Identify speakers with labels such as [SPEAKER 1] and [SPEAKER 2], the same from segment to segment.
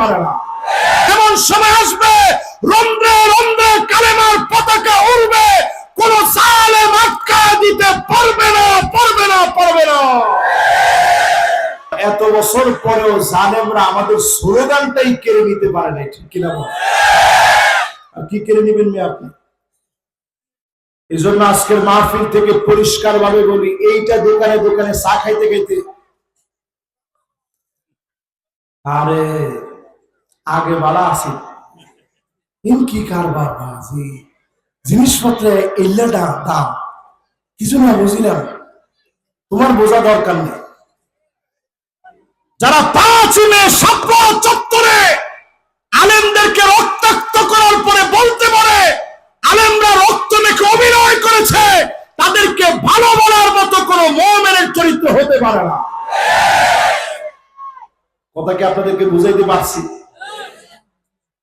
[SPEAKER 1] পারে না। এমন সময় আসবে, রন্ধ্রে রন্ধ্রে কালেমার পতাকা উড়বে, কোন সালে মাটকা দিতে পারবে না পারবে না পারবে না। এত বছর পরেও জালেমরা আমাদের স্লোগানটাই কেড়ে নিতে পারে না ঠিক কিনা আর কি কেড়ে নেবেন মেয়ে আপনি? এই জন্য আজকের মাহফিল থেকে পরিষ্কার ভাবে বলি, এইটা দোকানে দোকানে চা খাইতে খাইতে, আরে আগে বালা আছে। কি কারবার বাজি জিনিসপত্রে এল্লা দাম কিছু না বুঝিলাম? তোমার বোঝা দরকার নেই। যারা পাঁচ মে চত্বরে আলেমদেরকে রক্তাক্ত করার পরে বলতে পারে, আলেমরা রক্ত মেখে অভিনয় করেছে, তাদেরকে ভালো বলার মতো কোনো মোমেনের চরিত্র হতে পারে না। কথা কি আপনাদেরকে বুঝাইতে পারছি?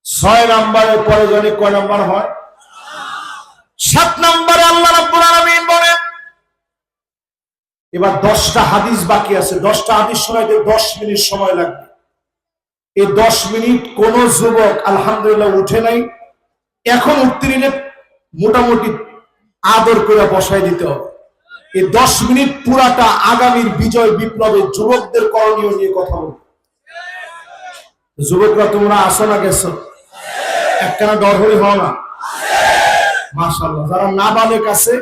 [SPEAKER 1] ছয় নম্বরের পরে যদি কয় নম্বর হয়? সাত নম্বরে আল্লাহ এবার দশটা হাদিস বাকি আছে। দশটা হাদিস শোনাইতে দশ মিনিট সময় লাগবে। এই দশ মিনিট কোন যুবক আলহামদুলিল্লাহ উঠে নাই, এখন উঠতে নিলে মোটামুটি আদর করে বসাই দিতে হবে। এই দশ মিনিট পুরাটা আগামীর বিজয় বিপ্লবে যুবকদের করণীয় নিয়ে কথা বলব। যুবকরা তোমরা আসো না গেছো? একখানা ডর হলে হও না মাশাল্লাহ যারা নাবালেক আছে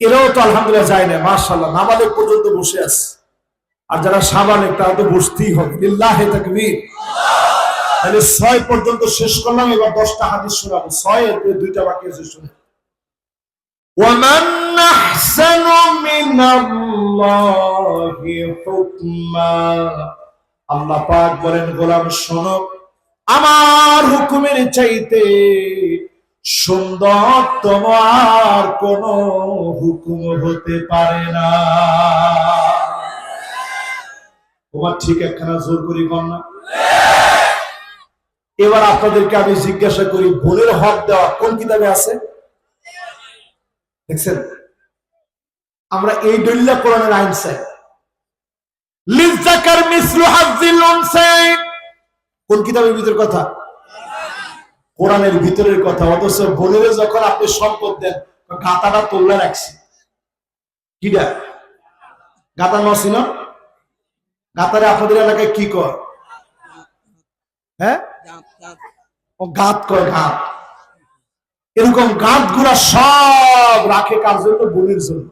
[SPEAKER 1] এরাও তো আলহামদুলিল্লাহ যায় না মাশাল্লাহ নাবালেক পর্যন্ত বসে আছে আর যারা সাবালেক তারা তো বসতেই হবে লিল্লাহে তাকবীর তাহলে ছয় পর্যন্ত শেষ করলাম এবার দশটা হাদিস শোনাবো ছয় এর পরে দুইটা বাকি আছে শুনে ومن أحسن من الله حكما আল্লাহ পাক বলেন গোলাম শোনো আমার হুকুমের চাইতে সুন্দর তোমার কোন হুকুম হতে পারে না। তোমার ঠিক একখানা জোর করি না? এবার আপনাদেরকে আমি জিজ্ঞাসা করি, বোনের হক দেওয়া কোন কিতাবে আছে? দেখছেন? আমরা এই দলিলা কোরআনের আইন চাই। লিজাকার মিসলু হাজিল কোন কিতাবের ভিতর কথা? কোরআনের ভিতরের কথা। অথচ বোনের যখন আপনি সম্পদ দেন গাতাটা তোল্লা রাখছি। কিটা গাতা নসি না? আপনাদের এলাকায় কি কর হ্যাঁ? গাত কয়, গাত। এরকম গাতগুলা সব রাখে কার জন্য? বোনের জন্য।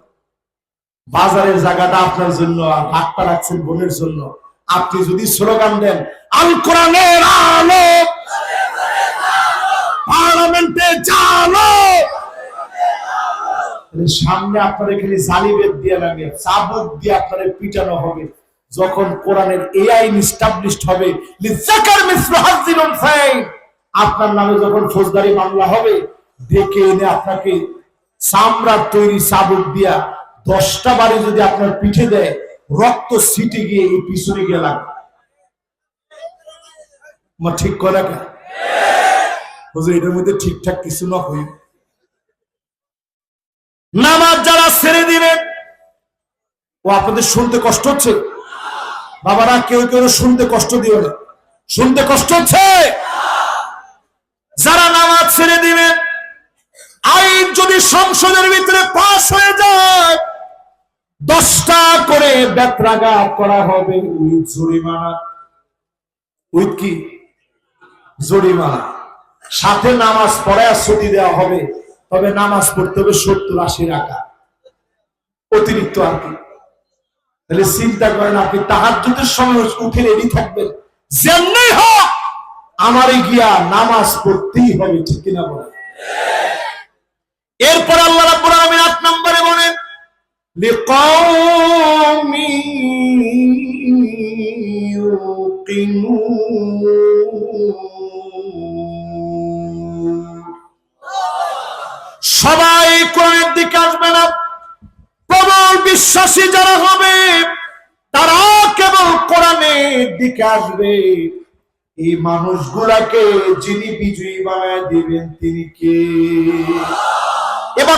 [SPEAKER 1] বাজারের জায়গাটা আপনার জন্য, আর হাতটা রাখছেন বোনের জন্য। আপনি যদি স্লোগান দেন, আল কোরআনের আলো পার্লামেন্টে জালো সামনে আপনার এখানে জালিবেদ দিয়ে লাগে, চাবুক দিয়ে আপনার পিটানো হবে। যখন কোরআনের এই আইন ইস্টাবলিশড হবে আপনার নামে যখন ফৌজদারি মামলা হবে, ডেকে এনে আপনাকে চামড়ার তৈরি চাবুক দিয়া দশটা বারে যদি আপনার পিঠে দেয় রক্ত সিটে গিয়ে এই পিছনে গিয়ে লাগবে আমার ঠিক করা কেন এটার মধ্যে ঠিকঠাক কিছু না হই নামাজ যারা ছেড়ে দিবেন ও আপনাদের শুনতে কষ্ট হচ্ছে? বাবারা, কেউ কেউ শুনতে কষ্ট দিও না। শুনতে কষ্ট হচ্ছে? যারা নামাজ ছেড়ে দিবেন আইন যদি সংসদের ভিতরে পাশ হয়ে যায় দশটা করে বেত্রাঘাত করা হবে উইথ জরিমানা। উইথ কি? জরিমানা। সাথে নামাজ পড়ায় ছুটি দেওয়া হবে, তবে নামাজ পড়তে হবে সত্তর আশি রাখা। অতিরিক্ত আর কি। তাহলে চিন্তা করেন আপনি তাহার সময় উঠে রেডি থাকবেন। যেমনি হোক, আমারে গিয়া নামাজ পড়তেই হবে, ঠিক কিনা বলে এরপর আল্লাহ রাব্বুল আলামিন আট নম্বরে لقوم يوقنون সবাই কোরআনের দিকে আসবে না প্রবল বিশ্বাসী যারা হবে তারা কেবল কোরআনের দিকে আসবে এই মানুষগুলাকে যিনি বিজয়ী বানায় দিবেন তিনি কে